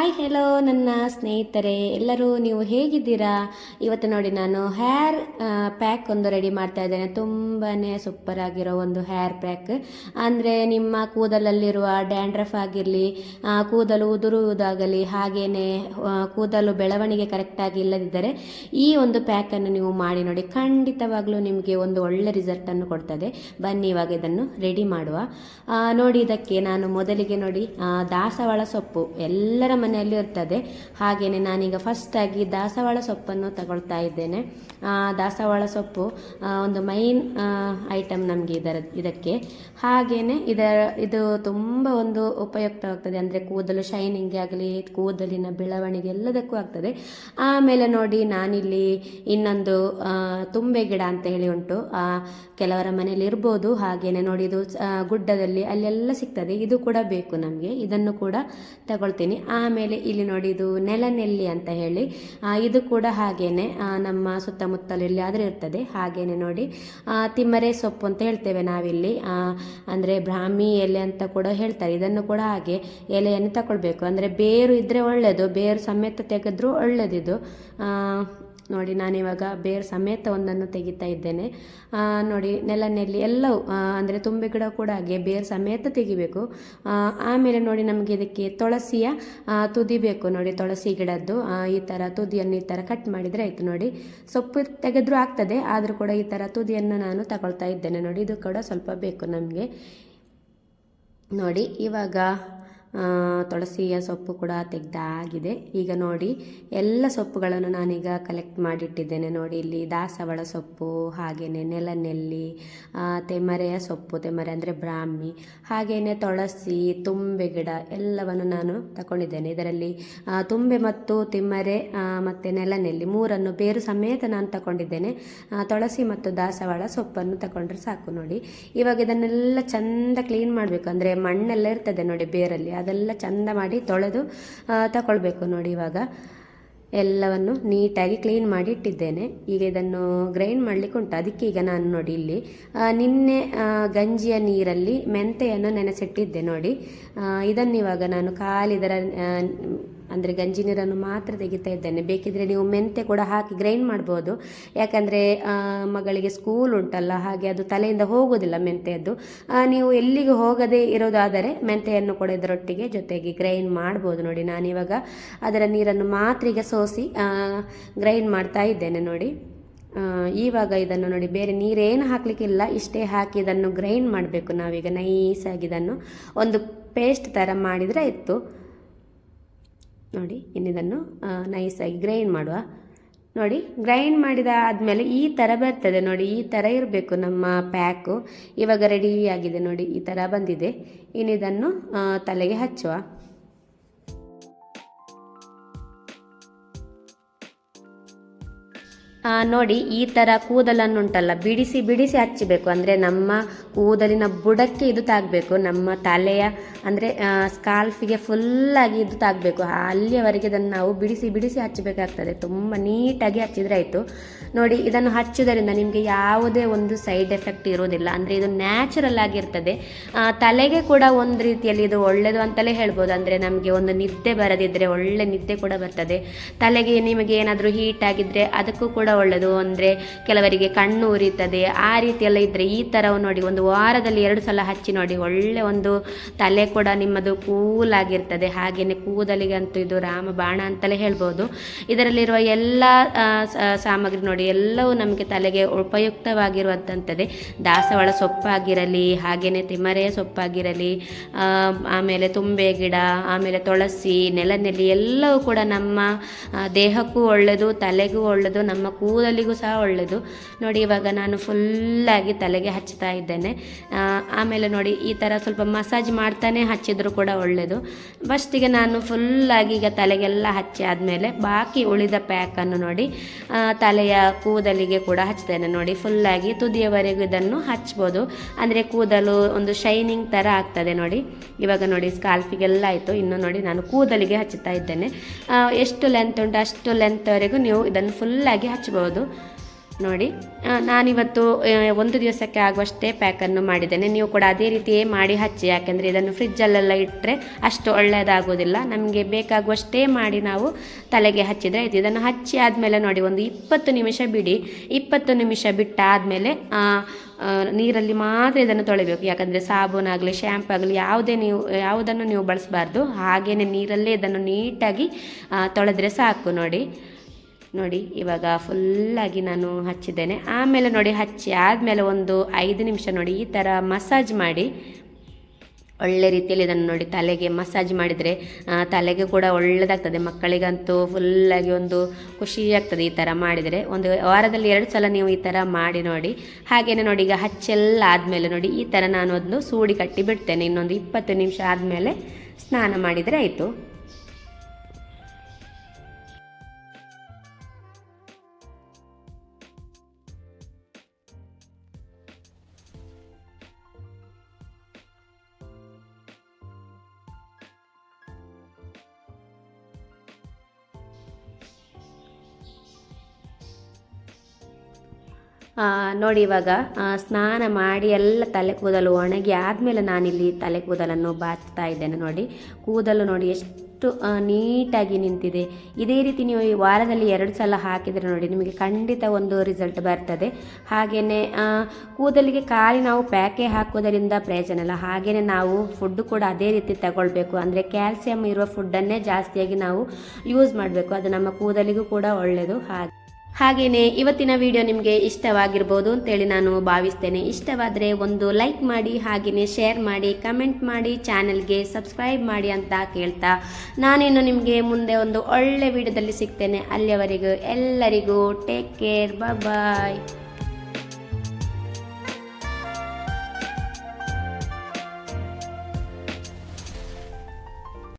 Hi hello ನನ್ನ ಸ್ನೇಹಿತರೆ. ಎಲ್ಲರೂ ನೀವು ಹೇಗಿದ್ದೀರಾ? ಇವತ್ತು ನೋಡಿ ನಾನು ಹೇರ್ ಪ್ಯಾಕ್ ಒಂದು ರೆಡಿ ಮಾಡ್ತಾ ಇದ್ದೇನೆ. ತುಂಬಾ ಸೂಪರ್ ಆಗಿರೋ ಒಂದು ಹೇರ್ ಪ್ಯಾಕ್ ಅಂದರೆ ನಿಮ್ಮ ಕೂದಲಲ್ಲಿರುವ ಡ್ಯಾಂಡ್ರಫ್ ಆಗಿರಲಿ ಕೂದಲು ಉದುರುವುದಾಗಲಿ, ಹಾಗೇನೆ ಕೂದಲು ಬೆಳವಣಿಗೆ ಕರೆಕ್ಟಾಗಿ ಇಲ್ಲದಿದ್ದರೆ ಈ ಒಂದು ಪ್ಯಾಕನ್ನು ನೀವು ಮಾಡಿ ನೋಡಿ. ಖಂಡಿತವಾಗಲೂ ನಿಮಗೆ ಒಂದು ಒಳ್ಳೆ ರಿಸಲ್ಟನ್ನು ಕೊಡ್ತದೆ. ಬನ್ನಿ ಇವಾಗ ಇದನ್ನು ರೆಡಿ ಮಾಡುವ. ನೋಡಿ ಇದಕ್ಕೆ ನಾನು ಮೊದಲಿಗೆ ನೋಡಿ ದಾಸವಾಳ ಸೊಪ್ಪು. ಎಲ್ಲರ ಮನೆಯಲ್ಲೂ ಇರ್ತದೆ. ಹಾಗೆಯೇ ನಾನೀಗ ಫಸ್ಟಾಗಿ ದಾಸವಾಳ ಸೊಪ್ಪನ್ನು ತಗೊಳ್ತಾ ಇದ್ದೇನೆ. ಆ, ದಾಸವಾಳ ಸೊಪ್ಪು ಒಂದು ಮೈನ್ ಐಟಮ್ ನಮಗೆ ಇದರ ಇದಕ್ಕೆ. ಹಾಗೆಯೇ ಇದರ ಇದು ತುಂಬ ಒಂದು ಉಪಯುಕ್ತವಾಗ್ತದೆ. ಅಂದರೆ ಕೂದಲು ಶೈನಿಂಗ್ ಆಗಲಿ ಕೂದಲಿನ ಬೆಳವಣಿಗೆ ಎಲ್ಲದಕ್ಕೂ ಆಗ್ತದೆ. ಆಮೇಲೆ ನೋಡಿ ನಾನಿಲ್ಲಿ ಇನ್ನೊಂದು ಆ, ತುಂಬೆ ಗಿಡ ಅಂತ ಹೇಳಿ ಉಂಟು. ಆ, ಕೆಲವರ ಮನೆಯಲ್ಲಿ ಇರ್ಬೋದು. ಹಾಗೇನೆ ನೋಡಿ ಇದು ಗುಡ್ಡದಲ್ಲಿ ಅಲ್ಲೆಲ್ಲ ಸಿಗ್ತದೆ. ಇದು ಕೂಡ ಬೇಕು ನಮಗೆ. ಇದನ್ನು ಕೂಡ ತಗೊಳ್ತೀನಿ. ಆಮೇಲೆ ಇಲ್ಲಿ ನೋಡಿ, ಇದು ನೆಲನೆಲ್ಲಿ ಅಂತ ಹೇಳಿ. ಇದು ಕೂಡ ಹಾಗೇನೆ ನಮ್ಮ ಸುತ್ತಮುತ್ತಲು ಎಲ್ಲಿಯಾದರೂ ಇರ್ತದೆ. ಹಾಗೇನೆ ನೋಡಿ ತಿಮ್ಮರೆ ಸೊಪ್ಪು ಅಂತ ಹೇಳ್ತೇವೆ ನಾವಿಲ್ಲಿ. ಅಂದರೆ ಬ್ರಾಹ್ಮಿ ಎಲೆ ಅಂತ ಕೂಡ ಹೇಳ್ತಾರೆ. ಇದನ್ನು ಕೂಡ ಹಾಗೆ ಎಲೆಯನ್ನು ತಗೊಳ್ಬೇಕು ಅಂದ್ರೆ ಬೇರು ಇದ್ರೆ ಒಳ್ಳೆಯದು ಬೇರು ಸಮೇತ ತೆಗೆದ್ರೂ ಒಳ್ಳೆಯದಿದು ನೋಡಿ, ನಾನಿವಾಗ ಬೇರು ಸಮೇತ ಒಂದನ್ನು ತೆಗಿತಾ ಇದ್ದೇನೆ. ನೋಡಿ, ನೆಲನೆಲ್ಲಿ ಎಲ್ಲವೂ ಅಂದರೆ ತುಂಬೆ ಗಿಡ ಕೂಡ ಹಾಗೆ ಬೇರು ಸಮೇತ ತೆಗಿಬೇಕು. ಆಮೇಲೆ ನೋಡಿ, ನಮಗೆ ಇದಕ್ಕೆ ತುಳಸಿಯ ತುದಿ ಬೇಕು ನೋಡಿ, ತುಳಸಿ ಗಿಡದ್ದು. ಈ ಥರ ತುದಿಯನ್ನು ಈ ಥರ ಕಟ್ ಮಾಡಿದರೆ ಆಯಿತು ನೋಡಿ. ಸೊಪ್ಪು ತೆಗೆದ್ರೂ ಆಗ್ತದೆ, ಆದರೂ ಕೂಡ ಈ ಥರ ತುದಿಯನ್ನು ನಾನು ತಗೊಳ್ತಾ ಇದ್ದೇನೆ ನೋಡಿ. ಇದು ಕೂಡ ಸ್ವಲ್ಪ ಬೇಕು ನಮಗೆ. ನೋಡಿ, ಇವಾಗ ತುಳಸಿಯ ಸೊಪ್ಪು ಕೂಡ ತೆಗೆದಾಗಿದೆ ಈಗ ನೋಡಿ, ಎಲ್ಲ ಸೊಪ್ಪುಗಳನ್ನು ನಾನೀಗ ಕಲೆಕ್ಟ್ ಮಾಡಿಟ್ಟಿದ್ದೇನೆ. ನೋಡಿ, ಇಲ್ಲಿ ದಾಸವಾಳ ಸೊಪ್ಪು ಹಾಗೆಯೇ ನೆಲನೆಲ್ಲಿ ತೆಮರೆಯ ಸೊಪ್ಪು, ತೆಮರೆ ಅಂದರೆ ಬ್ರಾಹ್ಮಿ ಹಾಗೆಯೇ ತುಳಸಿ, ತುಂಬೆ ಗಿಡ ಎಲ್ಲವನ್ನು ನಾನು ತಗೊಂಡಿದ್ದೇನೆ ಇದರಲ್ಲಿ ತುಂಬೆ ಮತ್ತು ತಿಮ್ಮರೆ ಮತ್ತು ನೆಲನೆಲ್ಲಿ ಮೂರನ್ನು ಬೇರು ಸಮೇತ ನಾನು ತಗೊಂಡಿದ್ದೇನೆ ತುಳಸಿ ಮತ್ತು ದಾಸವಾಳ ಸೊಪ್ಪನ್ನು ತಗೊಂಡ್ರೆ ಸಾಕು ನೋಡಿ. ಇವಾಗ ಇದನ್ನೆಲ್ಲ ಚಂದ ಕ್ಲೀನ್ ಮಾಡಬೇಕು. ಅಂದರೆ ಮಣ್ಣೆಲ್ಲ ಇರ್ತದೆ ನೋಡಿ ಬೇರಲ್ಲಿ. ಅದೆಲ್ಲ ಚಂದ ಮಾಡಿ ತೊಳೆದು ತಗೊಳ್ಬೇಕು ನೋಡಿ ಇವಾಗ. ಎಲ್ಲವನ್ನು ನೀಟಾಗಿ ಕ್ಲೀನ್ ಮಾಡಿ ಇಟ್ಟಿದ್ದೇನೆ. ಈಗ ಇದನ್ನು ಗ್ರೈಂಡ್ ಮಾಡಲಿಕ್ಕೆ ಉಂಟು. ಅದಕ್ಕೆ ಈಗ ನಾನು ನೋಡಿ ಇಲ್ಲಿ ನಿನ್ನೆ ಗಂಜಿಯ ನೀರಲ್ಲಿ ಮೆಂತೆಯನ್ನು ನೆನೆಸಿಟ್ಟಿದ್ದೆ ನೋಡಿ. ಇದನ್ನು ಇವಾಗ ನಾನು ಖಾಲಿ ಅಂದರೆ ಗಂಜಿ ನೀರನ್ನು ಮಾತ್ರ ತೆಗಿತಾ ಇದ್ದೇನೆ. ಬೇಕಿದ್ರೆ ನೀವು ಮೆಂತೆ ಕೂಡ ಹಾಕಿ ಗ್ರೈಂಡ್ ಮಾಡ್ಬೋದು. ಯಾಕಂದರೆ ಮಗಳಿಗೆ ಸ್ಕೂಲ್ ಉಂಟಲ್ಲ, ಹಾಗೆ ಅದು ತಲೆಯಿಂದ ಹೋಗೋದಿಲ್ಲ ಮೆಂತೆಯದ್ದು. ನೀವು ಎಲ್ಲಿಗೆ ಹೋಗದೆ ಇರೋದಾದರೆ ಮೆಂತೆಯನ್ನು ಕೂಡ ಇದರೊಟ್ಟಿಗೆ ಜೊತೆಗೆ ಗ್ರೈಂಡ್ ಮಾಡ್ಬೋದು ನೋಡಿ. ನಾನಿವಾಗ ಅದರ ನೀರನ್ನು ಮಾತ್ರ ಈಗ ಸೋಸಿ ಗ್ರೈಂಡ್ ಮಾಡ್ತಾ ಇದ್ದೇನೆ ನೋಡಿ. ಈವಾಗ ಇದನ್ನು ನೋಡಿ, ಬೇರೆ ನೀರೇನು ಹಾಕಲಿಕ್ಕಿಲ್ಲ, ಇಷ್ಟೇ ಹಾಕಿ ಇದನ್ನು ಗ್ರೈಂಡ್ ಮಾಡಬೇಕು ನಾವೀಗ. ನೈಸಾಗಿ ಇದನ್ನು ಒಂದು ಪೇಸ್ಟ್ ಥರ ಮಾಡಿದರೆ ಇತ್ತು ನೋಡಿ, ಇನ್ನಿದನ್ನು ನೈಸಾಗಿ ಗ್ರೈಂಡ್ ಮಾಡುವ. ನೋಡಿ ಗ್ರೈಂಡ್ ಮಾಡಿದ ಆದಮೇಲೆ ಈ ಥರ ಬರ್ತದೆ. ನೋಡಿ, ಈ ಥರ ಇರಬೇಕು ನಮ್ಮ ಪ್ಯಾಕು ಇವಾಗ ರೆಡಿ ಆಗಿದೆ. ನೋಡಿ, ಈ ಥರ ಬಂದಿದೆ. ಇನ್ನಿದನ್ನು ತಲೆಗೆ ಹಚ್ಚುವ. ನೋಡಿ, ಈ ಥರ ಕೂದಲನ್ನುಂಟಲ್ಲ, ಬಿಡಿಸಿ ಬಿಡಿಸಿ ಹಚ್ಚಬೇಕು. ಅಂದರೆ ನಮ್ಮ ಕೂದಲಿನ ಬುಡಕ್ಕೆ ಇದು ತಾಗಬೇಕು. ನಮ್ಮ ತಲೆಯ ಅಂದರೆ ಸ್ಕಾಲ್ಫಿಗೆ ಫುಲ್ಲಾಗಿ ಇದು ತಾಗಬೇಕು. ಅಲ್ಲಿಯವರೆಗೆ ಇದನ್ನು ನಾವು ಬಿಡಿಸಿ ಬಿಡಿಸಿ ಹಚ್ಚಬೇಕಾಗ್ತದೆ. ತುಂಬ ನೀಟಾಗಿ ಹಚ್ಚಿದ್ರೆ ಆಯಿತು. ನೋಡಿ, ಇದನ್ನು ಹಚ್ಚೋದರಿಂದ ನಿಮಗೆ ಯಾವುದೇ ಒಂದು ಸೈಡ್ ಎಫೆಕ್ಟ್ ಇರೋದಿಲ್ಲ. ಅಂದರೆ ಇದು ನ್ಯಾಚುರಲ್ ಆಗಿರ್ತದೆ. ತಲೆಗೆ ಕೂಡ ಒಂದು ರೀತಿಯಲ್ಲಿ ಇದು ಒಳ್ಳೆಯದು ಅಂತಲೇ ಹೇಳ್ಬೋದು. ಅಂದರೆ ನಮಗೆ ಒಂದು ನಿದ್ದೆ ಬರದಿದ್ದರೆ ಒಳ್ಳೆ ನಿದ್ದೆ ಕೂಡ ಬರ್ತದೆ. ತಲೆಗೆ ನಿಮಗೆ ಏನಾದರೂ ಹೀಟ್ ಆಗಿದ್ದರೆ ಅದಕ್ಕೂ ಕೂಡ ಒಳ್ಳೆಯದು ಅಂದರೆ ಕೆಲವರಿಗೆ ಕಣ್ಣು ಉರಿತದೆ. ಆ ರೀತಿಯೆಲ್ಲ ಇದ್ದರೆ ಈ ಥರ ನೋಡಿ, ಒಂದು ವಾರದಲ್ಲಿ ಎರಡು ಸಲ ಹಚ್ಚಿ ನೋಡಿ, ಒಳ್ಳೆ ಒಂದು ತಲೆ ಕೂಡ ನಿಮ್ಮದು ಕೂಲ್ ಆಗಿರ್ತದೆ ಹಾಗೆಯೇ ಕೂದಲಿಗಂತೂ ಇದು ರಾಮ ಬಾಣ ಅಂತಲೇ ಹೇಳ್ಬೋದು. ಇದರಲ್ಲಿರುವ ಎಲ್ಲ ಸಾಮಗ್ರಿ ನೋಡಿ, ಎಲ್ಲವೂ ನಮಗೆ ತಲೆಗೆ ಉಪಯುಕ್ತವಾಗಿರುವಂಥದ್ದೇ ದಾಸವಾಳ ಸೊಪ್ಪಾಗಿರಲಿ ಹಾಗೆಯೇ ತಿಮರೆಯ ಸೊಪ್ಪಾಗಿರಲಿ ಆಮೇಲೆ ತುಂಬೆ ಗಿಡ, ಆಮೇಲೆ ತುಳಸಿ ನೆಲನೆಲ್ಲಿ ಎಲ್ಲವೂ ಕೂಡ ನಮ್ಮ ದೇಹಕ್ಕೂ ಒಳ್ಳೆಯದು ತಲೆಗೂ ಒಳ್ಳೆಯದು ನಮ್ಮ ಕೂದಲಿಗೂ ಸಹ ಒಳ್ಳೆಯದು ನೋಡಿ, ಇವಾಗ ನಾನು ಫುಲ್ಲಾಗಿ ತಲೆಗೆ ಹಚ್ತಾ ಇದ್ದೇನೆ. ಆಮೇಲೆ ನೋಡಿ, ಈ ಥರ ಸ್ವಲ್ಪ ಮಸಾಜ್ ಮಾಡ್ತಾನೆ ಹಚ್ಚಿದ್ರು ಕೂಡ ಒಳ್ಳೆಯದು ಫಸ್ಟಿಗೆ ನಾನು ಫುಲ್ಲಾಗಿ ಈಗ ತಲೆಗೆಲ್ಲ ಹಚ್ಚಿ ಆದಮೇಲೆ ಬಾಕಿ ಉಳಿದ ಪ್ಯಾಕನ್ನು ನೋಡಿ ತಲೆಯ ಕೂದಲಿಗೆ ಕೂಡ ಹಚ್ತೇನೆ ನೋಡಿ. ಫುಲ್ಲಾಗಿ ತುದಿಯವರೆಗೂ ಇದನ್ನು ಹಚ್ಬೋದು. ಅಂದರೆ ಕೂದಲು ಒಂದು ಶೈನಿಂಗ್ ಥರ ಆಗ್ತದೆ ನೋಡಿ. ಇವಾಗ ನೋಡಿ ಸ್ಕಾಲ್ಫಿಗೆಲ್ಲ ಆಯಿತು. ಇನ್ನು ನೋಡಿ ನಾನು ಕೂದಲಿಗೆ ಹಚ್ಚುತ್ತಾ ಇದ್ದೇನೆ. ಎಷ್ಟು ಲೆಂತ್ ಉಂಟು ಅಷ್ಟು ಲೆಂತ್ವರೆಗೂ ನೀವು ಇದನ್ನು ಫುಲ್ಲಾಗಿ ಹಚ್ಬೋದು. ನೋಡಿ. ನಾನಿವತ್ತು ಒಂದು ದಿವಸಕ್ಕೆ ಆಗುವಷ್ಟೇ ಪ್ಯಾಕನ್ನು ಮಾಡಿದ್ದೇನೆ. ನೀವು ಕೂಡ ಅದೇ ರೀತಿಯೇ ಮಾಡಿ ಹಚ್ಚಿ, ಯಾಕೆಂದರೆ ಇದನ್ನು ಫ್ರಿಜ್ಜಲ್ಲೆಲ್ಲ ಇಟ್ಟರೆ ಅಷ್ಟು ಒಳ್ಳೆಯದಾಗೋದಿಲ್ಲ ನಮಗೆ ಬೇಕಾಗುವಷ್ಟೇ ಮಾಡಿ ನಾವು ತಲೆಗೆ ಹಚ್ಚಿದರೆ ಆಯಿತು. ಇದನ್ನು ಹಚ್ಚಿ ಆದಮೇಲೆ ನೋಡಿ, ಒಂದು ಇಪ್ಪತ್ತು ನಿಮಿಷ ಬಿಡಿ. ಇಪ್ಪತ್ತು ನಿಮಿಷ ಬಿಟ್ಟಾದಮೇಲೆ ನೀರಲ್ಲಿ ಮಾತ್ರ ಇದನ್ನು ತೊಳಿಬೇಕು. ಯಾಕಂದರೆ ಸಾಬೂನಾಗಲಿ ಶ್ಯಾಂಪ್ ಆಗಲಿ, ಯಾವುದೇ ನೀವು, ಯಾವುದನ್ನು ನೀವು ಬಳಸಬಾರ್ದು. ಹಾಗೆಯೇ ನೀರಲ್ಲೇ ಇದನ್ನು ನೀಟಾಗಿ ತೊಳೆದ್ರೆ ಸಾಕು ನೋಡಿ. ನೋಡಿ, ಇವಾಗ ಫುಲ್ಲಾಗಿ ನಾನು ಹಚ್ಚಿದ್ದೇನೆ. ಆಮೇಲೆ ನೋಡಿ, ಹಚ್ಚಿ ಆದಮೇಲೆ ಒಂದು ಐದು ನಿಮಿಷ ನೋಡಿ, ಈ ಥರ ಮಸಾಜ್ ಮಾಡಿ, ಒಳ್ಳೆ ರೀತಿಯಲ್ಲಿ ಇದನ್ನು ನೋಡಿ, ತಲೆಗೆ ಮಸಾಜ್ ಮಾಡಿದರೆ ತಲೆಗೆ ಕೂಡ ಒಳ್ಳೆಯದಾಗ್ತದೆ ಮಕ್ಕಳಿಗಂತೂ ಫುಲ್ಲಾಗಿ ಒಂದು ಖುಷಿಯಾಗ್ತದೆ ಈ ಥರ ಮಾಡಿದರೆ. ಒಂದು ವಾರದಲ್ಲಿ ಎರಡು ಸಲ ನೀವು ಈ ಥರ ಮಾಡಿ ನೋಡಿ. ಹಾಗೆಯೇ ನೋಡಿ, ಈಗ ಹಚ್ಚೆಲ್ಲ ಆದಮೇಲೆ ನೋಡಿ, ಈ ಥರ ನಾನು ಅದನ್ನು ಸೂಡಿ ಕಟ್ಟಿ ಬಿಡ್ತೇನೆ. ಇನ್ನೊಂದು ಇಪ್ಪತ್ತು ನಿಮಿಷ ಆದಮೇಲೆ ಸ್ನಾನ ಮಾಡಿದರೆ ಆಯಿತು. ನೋಡಿ ಇವಾಗ ಸ್ನಾನ ಮಾಡಿ ಎಲ್ಲ ತಲೆ ಕೂದಲು ಒಣಗಿ ಆದಮೇಲೆ ನಾನಿಲ್ಲಿ ತಲೆ ಕೂದಲನ್ನು ಬಾಚ್ತಾ ಇದ್ದೇನೆ ನೋಡಿ. ಕೂದಲು ನೋಡಿ ಎಷ್ಟು ನೀಟಾಗಿ ನಿಂತಿದೆ. ಇದೇ ರೀತಿ ನೀವು ಈ ವಾರದಲ್ಲಿ ಎರಡು ಸಲ ಹಾಕಿದರೆ ನೋಡಿ ನಿಮಗೆ ಖಂಡಿತ ಒಂದು ರಿಸಲ್ಟ್ ಬರ್ತದೆ. ಹಾಗೆಯೇ ಕೂದಲಿಗೆ ಖಾಲಿ ನಾವು ಪ್ಯಾಕೆ ಹಾಕೋದರಿಂದ ಪ್ರಯೋಜನ ಇಲ್ಲ. ಹಾಗೆಯೇ ನಾವು ಫುಡ್ ಕೂಡ ಅದೇ ರೀತಿ ತಗೊಳ್ಬೇಕು. ಅಂದರೆ ಕ್ಯಾಲ್ಸಿಯಂ ಇರುವ ಫುಡ್ಡನ್ನೇ ಜಾಸ್ತಿಯಾಗಿ ನಾವು ಯೂಸ್ ಮಾಡಬೇಕು. ಅದು ನಮ್ಮ ಕೂದಲಿಗೂ ಕೂಡ ಒಳ್ಳೆಯದು ಹಾಗೆ ಹಾಗೆಯೇ ಇವತ್ತಿನ ವಿಡಿಯೋ ನಿಮಗೆ ಇಷ್ಟವಾಗಿರ್ಬೋದು ಅಂತೇಳಿ ನಾನು ಭಾವಿಸ್ತೇನೆ. ಇಷ್ಟವಾದರೆ ಒಂದು ಲೈಕ್ ಮಾಡಿ ಹಾಗೆಯೇ ಶೇರ್ ಮಾಡಿ ಕಮೆಂಟ್ ಮಾಡಿ ಚಾನಲ್ಗೆ ಸಬ್ಸ್ಕ್ರೈಬ್ ಮಾಡಿ ಅಂತ ಕೇಳ್ತಾ ನಾನಿನ್ನು ನಿಮಗೆ ಮುಂದೆ ಒಂದು ಒಳ್ಳೆ ವಿಡಿಯೋದಲ್ಲಿ ಸಿಗ್ತೇನೆ. ಅಲ್ಲಿಯವರೆಗೂ ಎಲ್ಲರಿಗೂ ಟೇಕ್ ಕೇರ್ ಬಾಯ್